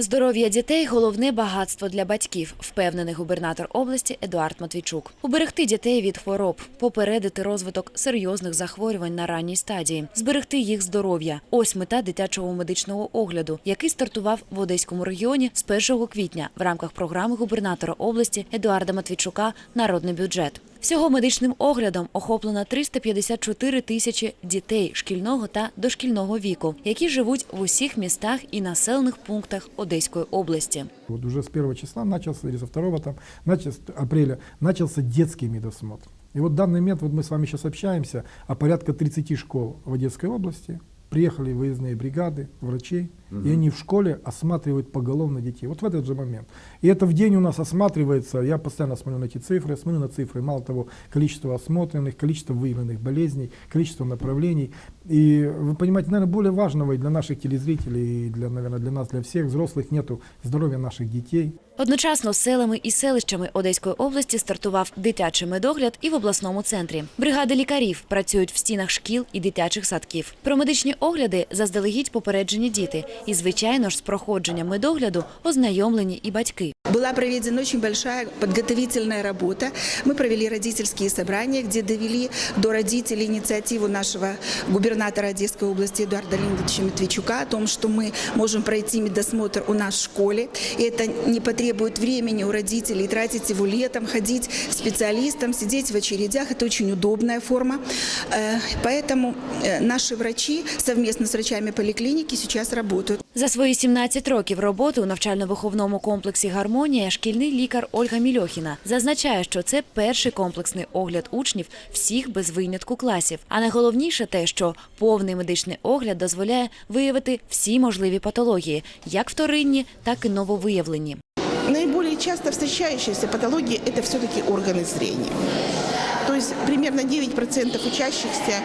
Здоров'я дітей головне багатство для батьків, впевнений губернатор області Едуард Матвійчук. Уберегти дітей від хвороб, попередити розвиток серйозних захворювань на ранній стадії, зберегти їх здоров'я. Ось мета дитячого медичного огляду, який стартував в Одеському регіоні з 1 квітня в рамках програми губернатора області Едуарда Матвійчука Народний бюджет. Всього медичним оглядом охоплено 354 тисячі дітей шкільного та дошкільного віку, які живуть в усіх містах і населених пунктах Одеської області. Вот уже с первого числа начался, или со второго там, начался, апреля, начался детский медосмотр. И вот в данный момент вот мы с вами сейчас общаемся о порядка 30 школ в Одесской области. Приехали выездные бригады врачей, и они в школе осматривают поголовно детей. Вот в этот же момент. И это в день у нас осматривается, я постоянно смотрю на эти цифры, смотрю на цифры, мало того, количество осмотренных, количество выявленных болезней, количество направлений. И вы понимаете, наверное, более важного и для наших телезрителей, и для, наверное, для нас, для всех взрослых нету здоровья наших детей. Одночасно селами і селищами Одеської області стартував дитячий медогляд і в обласному центрі. Бригади лікарів працюють в стінах шкіл і дитячих садків. Про медичні огляди заздалегідь попереджені діти. І, звичайно ж, з проходженням медогляду ознайомлені і батьки. Была проведена очень большая подготовительная работа. Мы провели родительские собрания, где довели до родителей инициативу нашего губернатора Одесской области Эдуарда Леонидовича Матвейчука о том, что мы можем пройти медосмотр у нас в школе. И это не потребует времени у родителей тратить его летом, ходить к специалистам, сидеть в очередях. Это очень удобная форма. Э, Поэтому э, наши врачи совместно с врачами поликлиники сейчас работают. За свої 17 років роботи у навчально-виховному комплексі «Гармонія» шкільний лікар Ольга Мільохіна зазначає, що це перший комплексний огляд учнів всіх без винятку класів. А найголовніше те, що повний медичний огляд дозволяє виявити всі можливі патології, як вторинні, так і нововиявлені. Наиболее часто встречающаяся патология – это все-таки органы зрения. То есть примерно 9% учащихся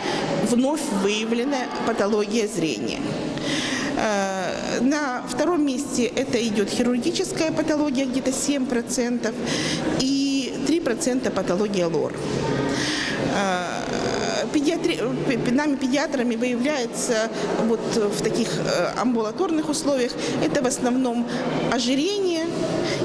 вновь выявлена патология зрения. Э, На втором месте это идет хирургическая патология, где-то 7%, и 3% патология лор. Э, педиатри- п- Нами, педиатрами, выявляется вот в таких э, амбулаторных условиях, это в основном ожирение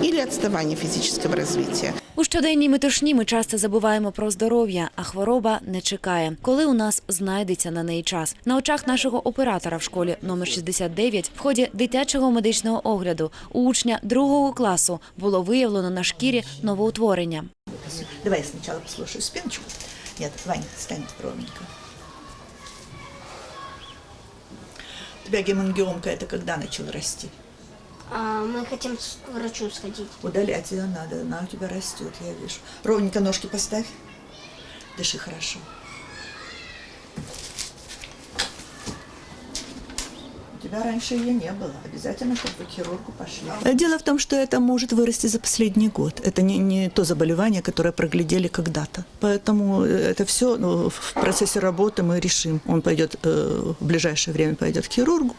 или отставание физического развития. У щоденній метушні ми часто забуваємо про здоров'я, а хвороба не чекає, коли у нас знайдеться на неї час. На очах нашого оператора в школі номер 69 в ході дитячого медичного огляду у учня другого класу було виявлено на шкірі новоутворення. Давай я сначала послушаю спиночку. Нет, стань ровненько. У тебя гемангиомка это когда начал расти? А, мы хотим к врачу сходить. Удалять ее надо, она у тебя растет, я вижу. Ровненько ножки поставь. Дыши хорошо. Тебя раньше ее не было. Обязательно, чтобы вы к хирургу пошли. Дело в том, что это может вырасти за последний год. Это не, не то заболевание, которое проглядели когда-то. Поэтому это все в процессе работы мы решим. Он пойдет э, в ближайшее время пойдет к хирургу,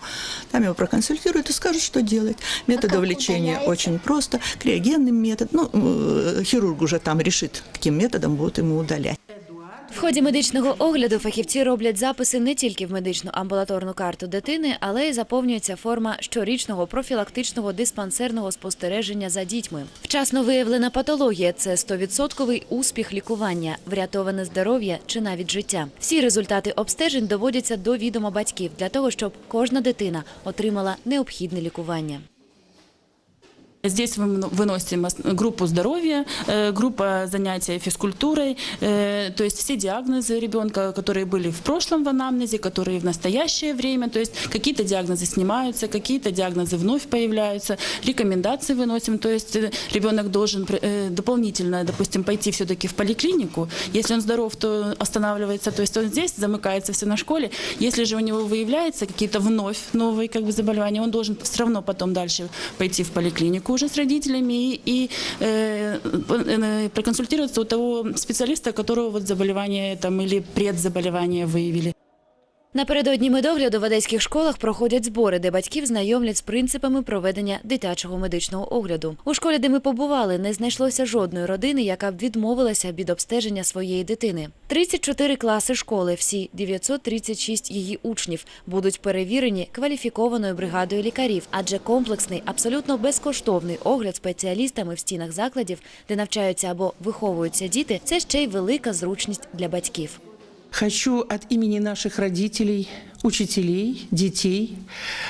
там его проконсультируют и скажут, что делать. Методов как лечения удаляется? очень просто. Криогенный метод. Ну, э, хирург уже там решит, каким методом будут ему удалять. В ході медичного огляду фахівці роблять записи не тільки в медичну амбулаторну карту дитини, але й заповнюється форма щорічного профілактичного диспансерного спостереження за дітьми. Вчасно виявлена патологія це 100% успіх лікування, врятоване здоров'я чи навіть життя. Всі результати обстежень доводяться до відома батьків для того, щоб кожна дитина отримала необхідне лікування. Здесь мы выносим ос- группу здоровья, э, группа занятия физкультурой, э, то есть все диагнозы ребенка, которые были в прошлом в анамнезе, которые в настоящее время, то есть какие-то диагнозы снимаются, какие-то диагнозы вновь появляются, рекомендации выносим, то есть э, ребенок должен дополнительно, допустим, пойти все-таки в поликлинику, если он здоров, то останавливается, то есть он здесь замыкается все на школе, если же у него выявляются какие-то вновь новые как бы заболевания, он должен все равно потом дальше пойти в поликлинику уже с родителями и, и, э, э, проконсультироваться у того специалиста, у которого вот заболевание там или предзаболевание выявили. Напередодні медогляду в одеських школах проходять збори, де батьків знайомлять з принципами проведення дитячого медичного огляду. У школі, де ми побували, не знайшлося жодної родини, яка б відмовилася від обстеження своєї дитини. 34 класи школи, всі 936 її учнів будуть перевірені кваліфікованою бригадою лікарів, адже комплексний, абсолютно безкоштовний огляд спеціалістами в стінах закладів, де навчаються або виховуються діти, це ще й велика зручність для батьків. Хочу от имени наших родителей, учителей, детей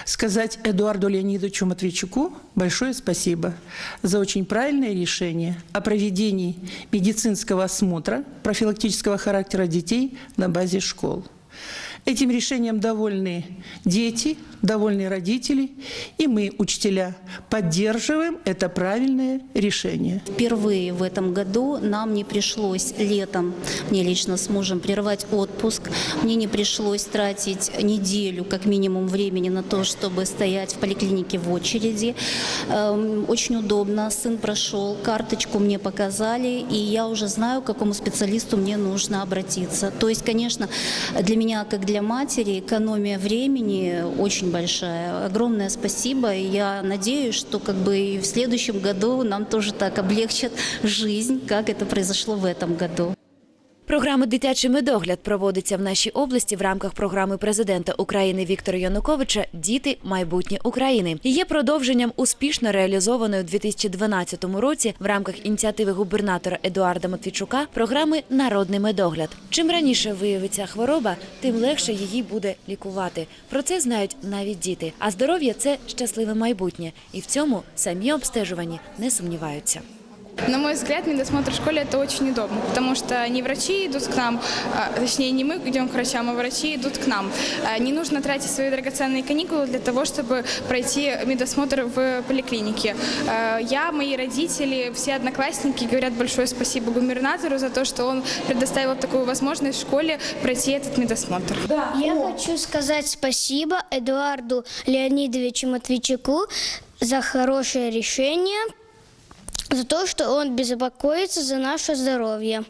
сказать Эдуарду Леонидовичу Матвейчуку большое спасибо за очень правильное решение о проведении медицинского осмотра профилактического характера детей на базе школ. Этим решением довольны дети, довольны родители, и мы, учителя, поддерживаем это правильное решение. Впервые в этом году нам не пришлось летом, мне лично с мужем, прервать отпуск. Мне не пришлось тратить неделю, как минимум, времени на то, чтобы стоять в поликлинике в очереди. Эм, Очень удобно. Сын прошел, карточку мне показали, и я уже знаю, к какому специалисту мне нужно обратиться. То есть, конечно, для меня, как для матери, экономия времени очень большая. Огромное спасибо, и я надеюсь, что как бы и в следующем году нам тоже так облегчат жизнь, как это произошло в этом году. Програма Дитячий медогляд проводиться в нашій області в рамках програми президента України Віктора Януковича Діти майбутнє України і є продовженням успішно реалізованої у 2012 році в рамках ініціативи губернатора Едуарда Матвійчука програми Народний медогляд. Чим раніше виявиться хвороба, тим легше її буде лікувати. Про це знають навіть діти. А здоров'я це щасливе майбутнє, і в цьому самі обстежувані не сумніваються. На мой взгляд, медосмотр в школе это очень удобно, потому что не врачи идут к нам, а, точнее не мы идем к врачам, а врачи идут к нам. А, Не нужно тратить свои драгоценные каникулы для того, чтобы пройти медосмотр в поликлинике. А, Я, мои родители, все одноклассники говорят большое спасибо губернатору за то, что он предоставил такую возможность в школе пройти этот медосмотр. Я хочу сказать спасибо Эдуарду Леонидовичу Матвейчуку за хорошее решение, за то, что он беспокоится за наше здоровье.